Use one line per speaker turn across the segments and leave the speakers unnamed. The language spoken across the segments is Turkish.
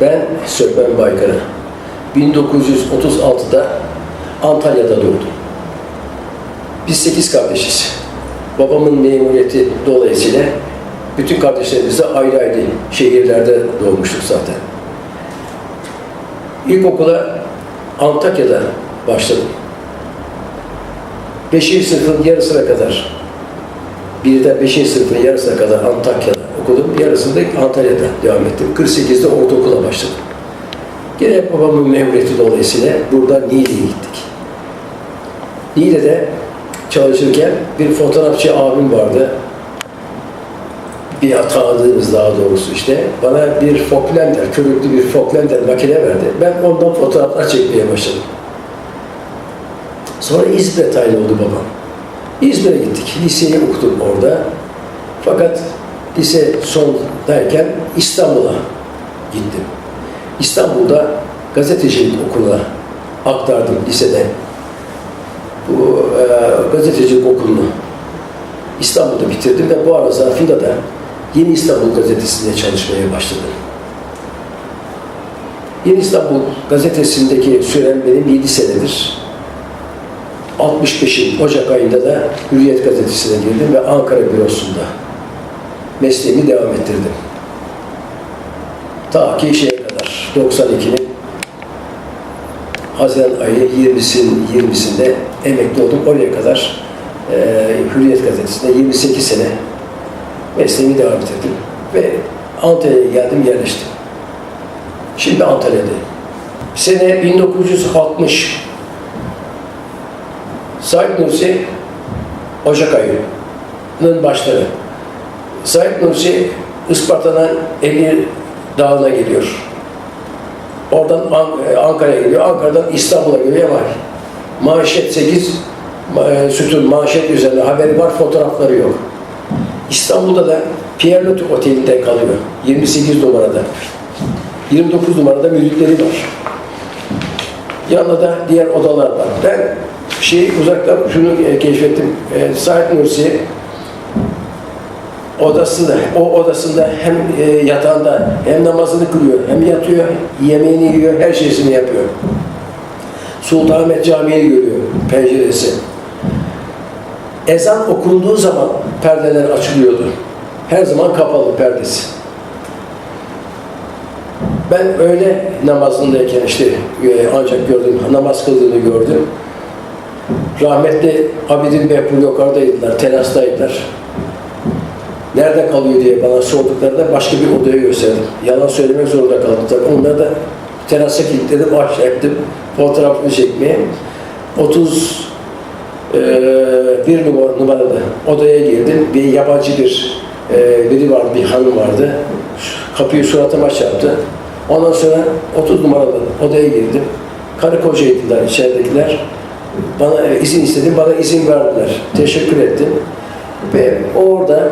Ben Sökmen Baykara. 1936'da Antalya'da doğdum. Biz sekiz kardeşiz. Babamın memuriyeti dolayısıyla bütün kardeşlerimiz de ayrı ayrı şehirlerde doğmuştuk zaten. İlkokula Antakya'da başladım. Beşinci sınıfın yarısına kadar, birden beşinci sınıfın yarısına kadar Antakya'da okudum. Yarısında Antalya'da devam ettim. 48'de ortaokula başladım. Gene babamın memuriyeti dolayısıyla burada Niğde'ye gittik. Niğde'de çalışırken bir fotoğrafçı abim vardı. Bir tanıdığımız daha doğrusu işte. Bana bir Foklender, körüklü bir Foklender makine verdi. Ben ondan fotoğraflar çekmeye başladım. Sonra İzmir'e tayin oldu babam. İzmir'e gittik. Liseyi okudum orada. Fakat lise sondayken İstanbul'a gittim. İstanbul'da gazetecilik okuluna aktardım lisede. Bu e, gazetecilik okulunu İstanbul'da bitirdim ve bu ara zarfında da Yeni İstanbul gazetesinde çalışmaya başladım. Yeni İstanbul gazetesindeki sürem benim 7 senedir. 65'in Ocak ayında da Hürriyet gazetesine girdim ve Ankara bürosunda mesleğimi devam ettirdim. Ta ki şeye kadar 92'nin Haziran ayı 20'sin 20'sinde emekli oldum. Oraya kadar e, Hürriyet gazetesinde 28 sene mesleğimi devam ettirdim. Ve Antalya'ya geldim, yerleştim. Şimdi Antalya'dayım. Sene 1960 Said Nursi Ocak ayının başları. Said Nursi Isparta'dan Emir Dağı'na geliyor. Oradan An- Ankara'ya geliyor. Ankara'dan İstanbul'a geliyor ama manşet 8 ma- e, sütun manşet üzerinde haberi var, fotoğrafları yok. İstanbul'da da Pierre Loti Oteli'nde kalıyor. 28 numarada. 29 numarada müritleri var. Yanında da diğer odalar var. Ben şey uzaktan şunu e, keşfettim. E, Said Nursi odasında, o odasında hem e, yatağında hem namazını kılıyor, hem yatıyor, yemeğini yiyor, her şeysini yapıyor. Sultanahmet Camii'yi görüyor, penceresi. Ezan okunduğu zaman perdeler açılıyordu. Her zaman kapalı perdesi. Ben öyle namazındayken işte e, ancak gördüm, namaz kıldığını gördüm. Rahmetli Abidin Behbul yukarıdaydılar, terastaydılar. Nerede kalıyor diye bana sorduklarında başka bir odaya gösterdim. Yalan söylemek zorunda kaldım. Tabii onları da terasa kilitledim, aşağı ettim. Fotoğrafını çekmeye. 30 e, bir numara, numaralı odaya girdim. Bir yabancı bir e, biri vardı, bir hanım vardı. Kapıyı suratıma çarptı. Ondan sonra 30 numaralı odaya girdim. Karı kocaydılar içeridekiler. Bana e, izin istedim, bana izin verdiler. Teşekkür ettim. Ve orada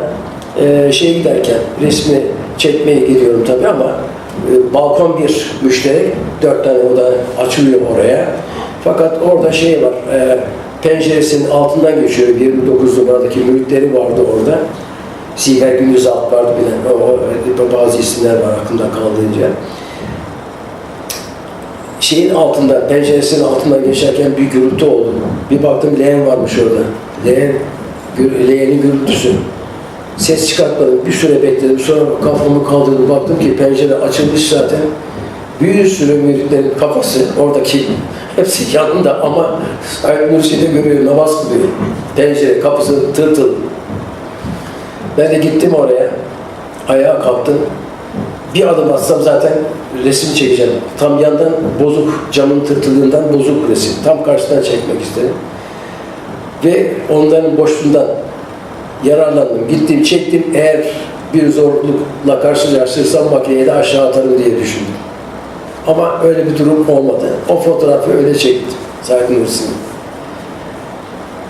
e, şeye giderken resmi çekmeye gidiyorum tabii ama e, balkon bir müşterek, dört tane oda açılıyor oraya. Fakat orada şey var, e, penceresinin altından geçiyor, 29 numaradaki müritleri vardı orada. Ziver Gündüz Alp vardı bile, o, o, bazı isimler var aklımda kaldığınca. Şeyin altında, penceresinin altından geçerken bir gürültü oldu. Bir baktım leğen varmış orada. Leğen, gür- leğenin gürültüsü. Ses çıkartmadım. Bir süre bekledim. Sonra kafamı kaldırdım. Baktım ki pencere açılmış zaten. Bir sürü müritlerin kafası oradaki hepsi yanında ama Said Nursi'de görüyor, namaz kılıyor. Pencere, kapısı tırtıl. Ben de gittim oraya. Ayağa kalktım. Bir adım atsam zaten resim çekeceğim. Tam yandan bozuk, camın tırtıldığından bozuk resim. Tam karşıdan çekmek istedim. Ve onların boşluğundan yararlandım. Gittim, çektim. Eğer bir zorlukla karşılaştırsam makineyi de aşağı atarım diye düşündüm. Ama öyle bir durum olmadı. O fotoğrafı öyle çektim. Saygı Nursi'nin.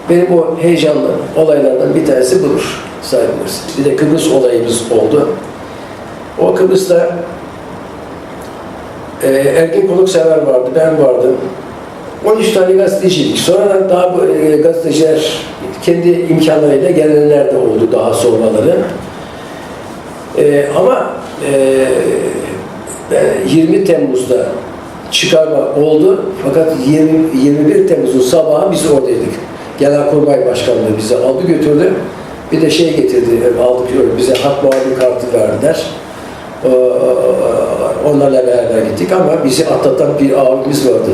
Benim o heyecanlı olaylardan bir tanesi budur. Saygı Nursi. Bir de Kıbrıs olayımız oldu. O Kıbrıs'ta e, Ergin Konuksever vardı, ben vardım. 13 tane gazeteciydik. Sonradan daha e, gazeteciler kendi imkanlarıyla gelenler de oldu daha sonraları. E, ama e, e, 20 Temmuz'da çıkarma oldu. Fakat 20, 21 Temmuz'un sabahı biz oradaydık. Genelkurmay Başkanlığı bizi aldı götürdü. Bir de şey getirdi, e, aldık bize hak muhabir kartı verdiler. Ee, Onlarla beraber gittik ama bizi atlatan bir abimiz vardı.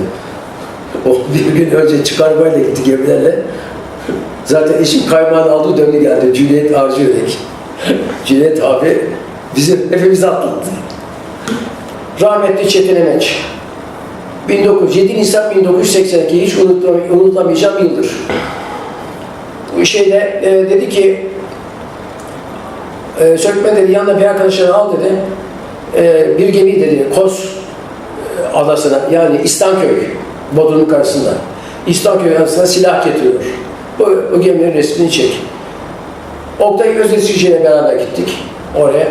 O bir gün önce çıkarmayla gitti gemilerle. Zaten eşim kaymağını aldı döndü geldi. Cüneyt Arcıörek. Cüneyt abi bizi hepimizi atlattı. Rahmetli Çetin Emeç. 1907 Nisan 1982 hiç unutamayacağım yıldır. Bu şeyde e, dedi ki e, sökme dedi yanına bir arkadaşını al dedi. E, bir gemi dedi Kos e, adasına yani İstanköy Bodrum'un karşısında. İstanköy adasına silah getiriyor. Bu, bu geminin resmini çek. Oktay Özdeşici ile beraber gittik oraya.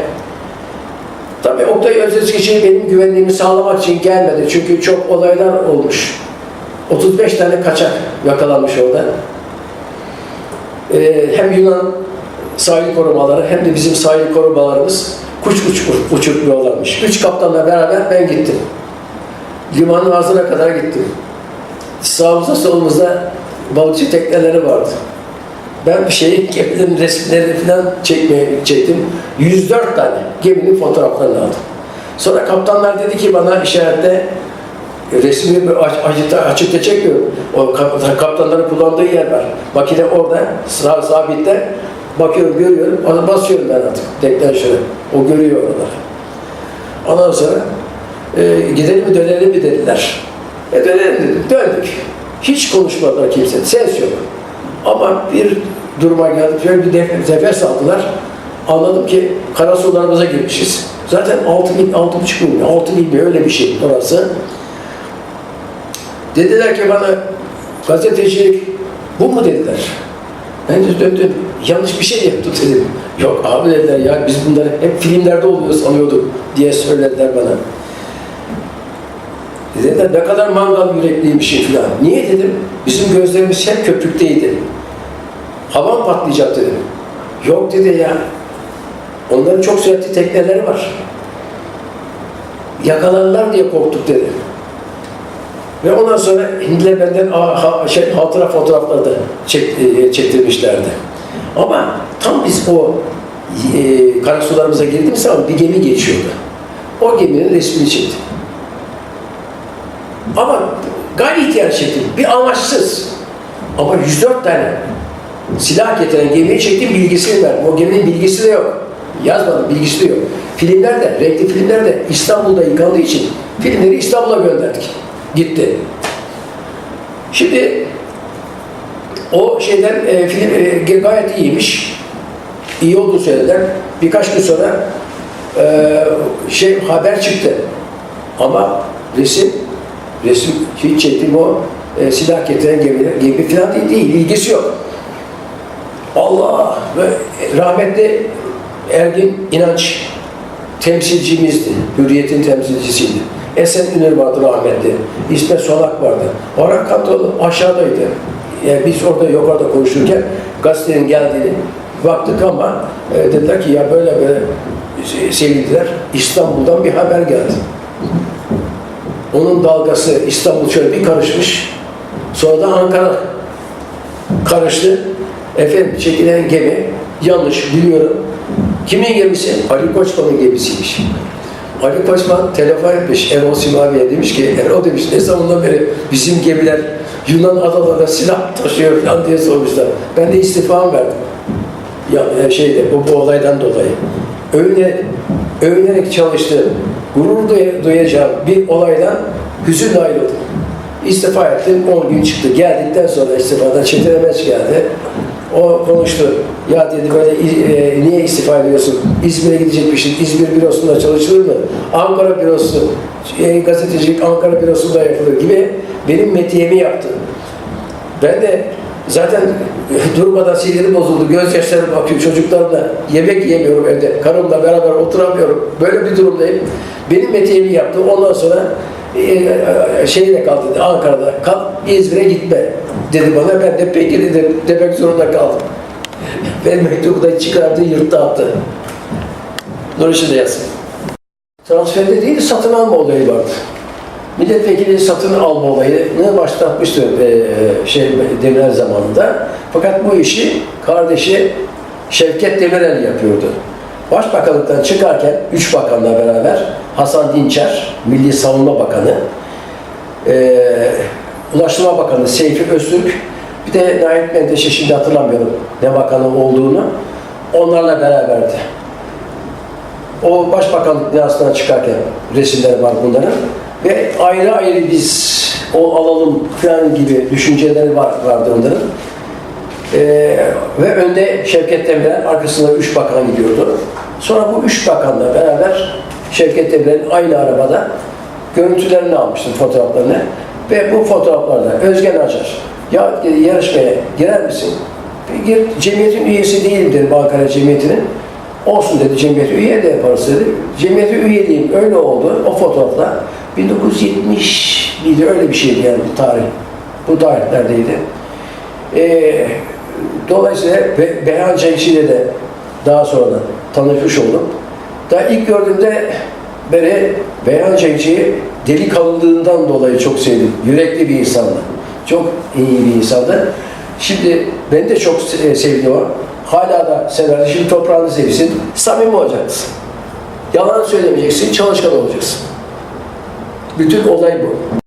Tabii Oktay Özdeşici benim güvenliğimi sağlamak için gelmedi. Çünkü çok olaylar olmuş. 35 tane kaçak yakalanmış orada. Ee, hem Yunan sahil korumaları hem de bizim sahil korumalarımız kuş kuş uçurtmuyorlarmış. Üç kaptanla beraber ben gittim. Limanın ağzına kadar gittim. Sağımızda solumuzda balıkçı tekneleri vardı. Ben bir şeyi geminin resimlerini falan çekmeye çektim. 104 tane geminin fotoğraflarını aldım. Sonra kaptanlar dedi ki bana işarette resmi bir aç, açıkta, açıkta çekmiyorum. O kap- kaptanların kullandığı yer var. Makine orada, sağ sabitte. Bakıyorum, görüyorum. Basıyorum ben artık. Tekrar şöyle. O görüyor oraları. Ondan sonra e, gidelim mi dönelim mi dediler. E dönelim dedim. Döndük. Hiç konuşmadılar kimse. Ses yok. Ama bir duruma geldik. Şöyle bir nef- nefes aldılar. Anladım ki karasularımıza girmişiz. Zaten 6 mil, 6,5 mil, 6 mil mi öyle bir şey orası. Dediler ki bana gazetecilik bu mu dediler. Ben de döndüm. Yanlış bir şey yaptı dedim. Yok abi dediler ya biz bunları hep filmlerde oluyor sanıyorduk diye söylediler bana. Dediler ne kadar mangal yürekliymişim falan. Niye dedim? Bizim gözlerimiz hep köpükteydi. Havan patlayacak dedim. Yok dedi ya. Onların çok süratli tekneleri var. Yakalarlar diye korktuk dedi. Ve ondan sonra Hintliler benden a- ha- şey, hatıra fotoğrafları da çek, e. Ama tam biz o e, karasularımıza girdiğimiz zaman bir gemi geçiyordu. O geminin resmini çektim. Ama gayri ihtiyar çektim. Bir amaçsız. Ama 104 tane silah getiren gemiyi çektim bilgisini verdim. O geminin bilgisi de yok. Yazmadım, bilgisi de yok. Filmlerde, renkli filmlerde İstanbul'da yıkandığı için filmleri İstanbul'a gönderdik. Gitti. Şimdi o şeyden e, film e, gayet iyiymiş. İyi olduğu söylediler. Birkaç gün sonra e, şey haber çıktı. Ama resim resim hiç çektiğim o e, silah getiren gemiler, gemi falan değil, değil, ilgisi yok. Allah ve rahmetli Ergin İnanç temsilcimizdi. Hürriyet'in temsilcisiydi. Esen Ünür vardı rahmetli. İsmet Solak vardı. Orhan Kantoğlu aşağıdaydı. Yani biz orada yukarıda konuşurken gazetenin geldiğini baktık ama e, dediler ki ya böyle böyle sevindiler. İstanbul'dan bir haber geldi. Onun dalgası İstanbul şöyle bir karışmış. Sonra da Ankara karıştı. Efendim çekilen gemi yanlış biliyorum. Kimin gemisi? Ali Koçman'ın gemisiymiş. Ali Koçman telefon etmiş Erol Simavi'ye demiş ki Erol demiş ne zamandan beri bizim gemiler Yunan adalarına silah taşıyor falan diye sormuşlar. Ben de istifam verdim. Ya e, şeyde bu, bu olaydan dolayı. Övüne, övünerek çalıştığım, gurur duy- duyacağım bir olaydan hüzünle ayrıldım. İstifa ettim, 10 gün çıktı. Geldikten sonra istifadan Çetin Emeç geldi. O konuştu. Ya dedi böyle e, niye istifa ediyorsun? İzmir'e gidecekmişsin. İzmir bürosunda çalışılır mı? Ankara bürosu, e, gazetecilik Ankara bürosunda yapılır gibi benim metiyemi yaptı. Ben de zaten durmadan sinirim bozuldu. Gözyaşlarım akıyor. Çocuklarımla yemek yemiyorum evde. Karımla beraber oturamıyorum. Böyle bir durumdayım. Benim metiyemi yaptı. Ondan sonra e, şeyle kal dedi. Ankara'da kal. İzmir'e gitme dedi bana. Ben de peki dedim. Demek zorunda kaldım. Benim mektubu da çıkardı, yırttı attı. Nur de yazsın. Transferde değil, satın alma olayı vardı. Milletvekili satın alma olayını başlatmıştı e, şey Demirel zamanında. Fakat bu işi kardeşi Şevket Demirel yapıyordu. Başbakanlıktan çıkarken üç bakanla beraber Hasan Dinçer, Milli Savunma Bakanı, e, Ulaştırma Bakanı Seyfi Öztürk, bir de Naip Menteşe şimdi hatırlamıyorum ne bakanı olduğunu, onlarla beraberdi. O başbakanlık binasından çıkarken resimler var bunların. Ve ayrı ayrı biz o alalım falan gibi düşünceleri var, vardı onların. Ee, ve önde Şevket Demirel, arkasında üç bakan gidiyordu. Sonra bu üç bakanla beraber Şevket Demirel'in aynı arabada görüntülerini almıştım, fotoğraflarını. Ve bu fotoğraflarda Özgen Acar, ya yarışmaya girer misin? Gir, cemiyetin üyesi değilim dedim Ankara Cemiyeti'nin. Olsun dedi cemiyete üye de yaparız dedi. Cemiyete üyeliğim öyle oldu. O fotoğrafla 1970 miydi öyle bir şeydi yani tarih. Bu tarihlerdeydi. Ee, dolayısıyla Be Beyhan ile de daha sonra tanışmış oldum. Daha ilk gördüğümde beri Beyhan Cenkşi'yi delikanlılığından dolayı çok sevdim. Yürekli bir insandı. Çok iyi bir insandı. Şimdi beni de çok se- sevdi o. Hala da severdi. Şimdi toprağını sevsin. Samimi olacaksın. Yalan söylemeyeceksin, çalışkan olacaksın. Bütün olay bu.